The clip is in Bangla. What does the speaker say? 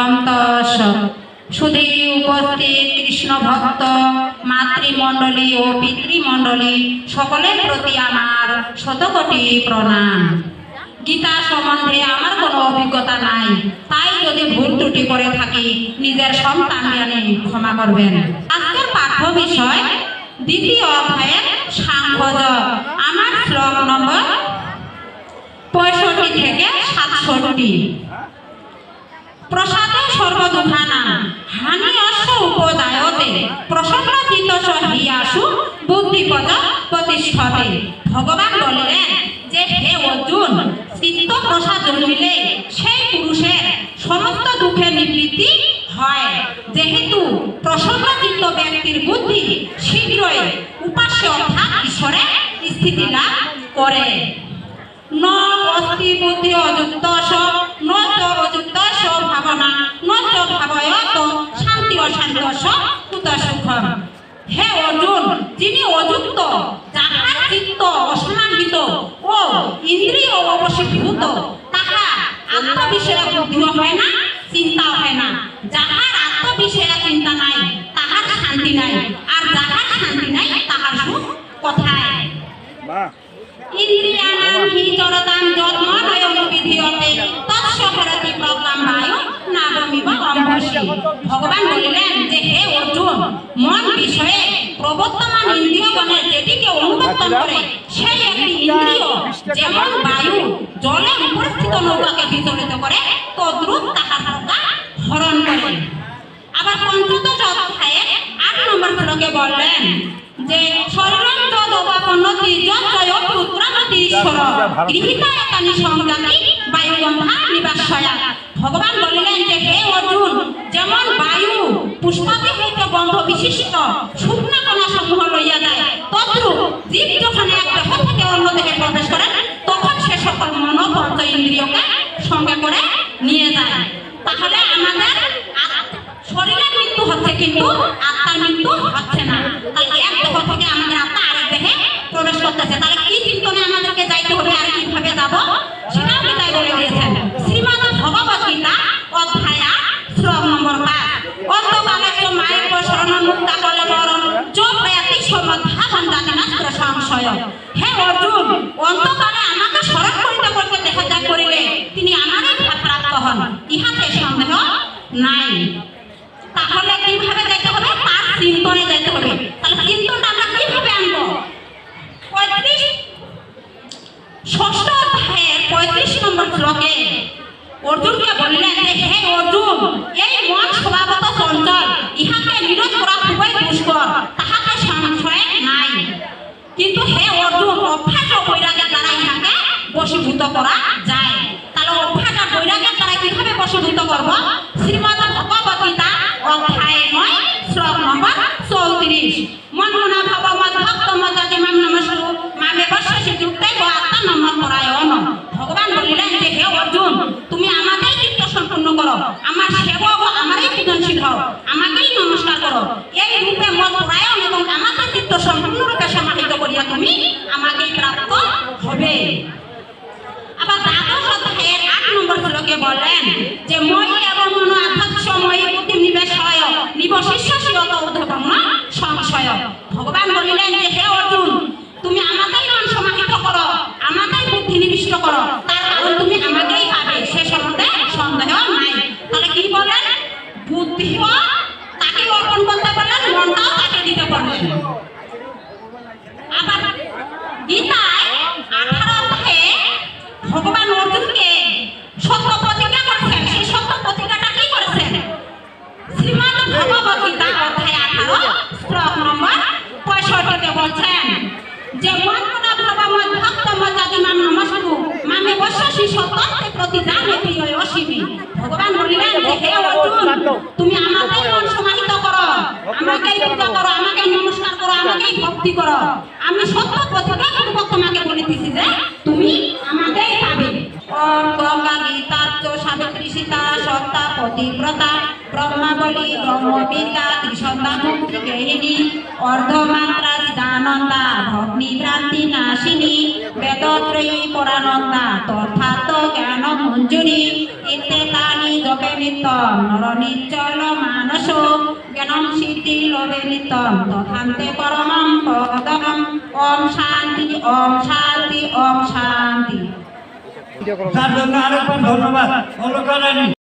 অন্তস সুধী উপস্থিত কৃষ্ণ ভক্ত, মাতৃমণ্ডলী ও পিতৃমণ্ডলী সকলের প্রতি আমার শতকোটি প্রণাম। গীতা সম্বন্ধে আমার কোনো অভিজ্ঞতা নাই। তাই যদি ভুল ত্রুটি করে থাকি, নিজের সন্তান জ্ঞানে ক্ষমা করবেন। আজকের পাঠ্য বিষয়, দ্বিতীয় অধ্যায়ের সাংখ্যযোগ আমার শ্লোক নম্বর পঁয়ষট্টি থেকে সাতষট্টি। প্রসাদে সর্বদুখানা হানি অশ্ব উপদায়তে। প্রসন্ন চিত্ত হিয়াসু বুদ্ধিপদ প্রতিষ্ঠতে। ভগবান বলিলেন, যে হে অর্জুন, চিত্ত প্রসাদ জন্মিলে সেই পুরুষের সমস্ত দুঃখের নিবৃত্তি হয়। যেহেতু প্রসন্ন চিত্ত ব্যক্তির বুদ্ধি শীঘ্রই উপাস্য অর্থাৎ ঈশ্বরে স্থিতি লাভ করে। ন অস্তি বুদ্ধি অযুক্ত ন অযুক্ত ইন্দ্রিয় অবশীভূত তাহা আত্মবিষয়ে বুদ্ধিও হয় না চিন্তা হয় না। যাহার আত্মবিষয়ে চিন্তা নাই তাহার শান্তি নাই। আর যাহার শান্তি নাই তাহার সুখ কোথায় বাহ ইন্দ্রিয়াণাং হি জড়তাং যৎমনয়ং বিধিয়তে তৎস হরতি প্রজ্ঞাম বায়ু নাগমিব অম্ভসি ভগবান বলিলেন যে হে অর্জুন মন বিষয়ে প্রবর্তমান ইন্দ্রিয়গণের যেটিকে অনুবর্তন করে সেই একটি ইন্দ্রিয় যেমন বায়ু জলে উপস্থিত নৌকাকে বিচলিত করে তদ্রূপ প্রজ্ঞা হরণ করে। আবার পঞ্চদশ অধ্যায়ে আট নম্বর শ্লোকে বললেন যে শরীরম পুত্রামতি ঈশ্বর। গৃহীতা একানি সংজাতি বায়ুগন্ধা নিবাসয়া। ভগবান বলিলেন যে হে অর্জুন যেমন বায়ু পুষ্পাদি হইতে গন্ধ বিশিষ্ট শুকনা কণা সমূহ লইয়া যায় সঙ্গে করে নিয়ে যায়। তাহলে আমাদের শরীরের মৃত্যু হচ্ছে কিন্তু আত্মার মৃত্যু সংশয় হে অর্জুন অন্তকালে আমাকে স্মরণ করিতে করিতে দেখা যায় করিলে, তিনি আমারই প্রাপ্ত হন ইহাতে সন্দেহ নাই। তাহলে কীভাবে যেতে হবে? তার চিন্তনে যেতে হবে। তাহলে চিন্তনটা আমরা কীভাবে আনব? পঁয়ত্রিশ, ষষ্ঠ অধ্যায়ের পঁয়ত্রিশ নম্বর শ্লোকে অর্জুনকে বললেন যে, হে অর্জুন, এই মন স্বভাবত চঞ্চল, ইহাকে কিন্তু হে অর্জুন অভ্যাস বৈরাগের দ্বারা ইহাকে বশীভূত করা যায়। তাহলে অভ্যাস আর বৈরাগের দ্বারা কীভাবে বশীভূত করব? শ্রীমদ ভগবত গীতা যে মই তুমি আমাকেই মন সমাহিত করো আমাকেই পূজা করো। আমাকেই নমস্কার করো আমাকেই ভক্তি করো। আমি সত্য প্রতিজ্ঞা পূর্বক তোমাকে বলিতেছি যে তুমি আমাকেই পাবে। গঙ্গা সাবিত্রী সীতা সত্তা পতিব্রতা ব্রহ্মাবলী ব্রহ্মবিদ্যা ত্রিসন্ধ্যা মুক্তি অর্ধমাত্রা চিদানন্দা ভগ্নিভ্রান্তি নাশিনী বেদত্রয়ী পরানন্দা তথার্থ জ্ঞান মঞ্জুরি ইত্যেতানি জপে নিত্যম নরনিশ্চল মানস, জ্ঞানম সিদ্ধি লোভে তথান্তে পরমম পদম ওম শান্তি ওম শান্তি ওম শান্তি। ধন্যবাদ।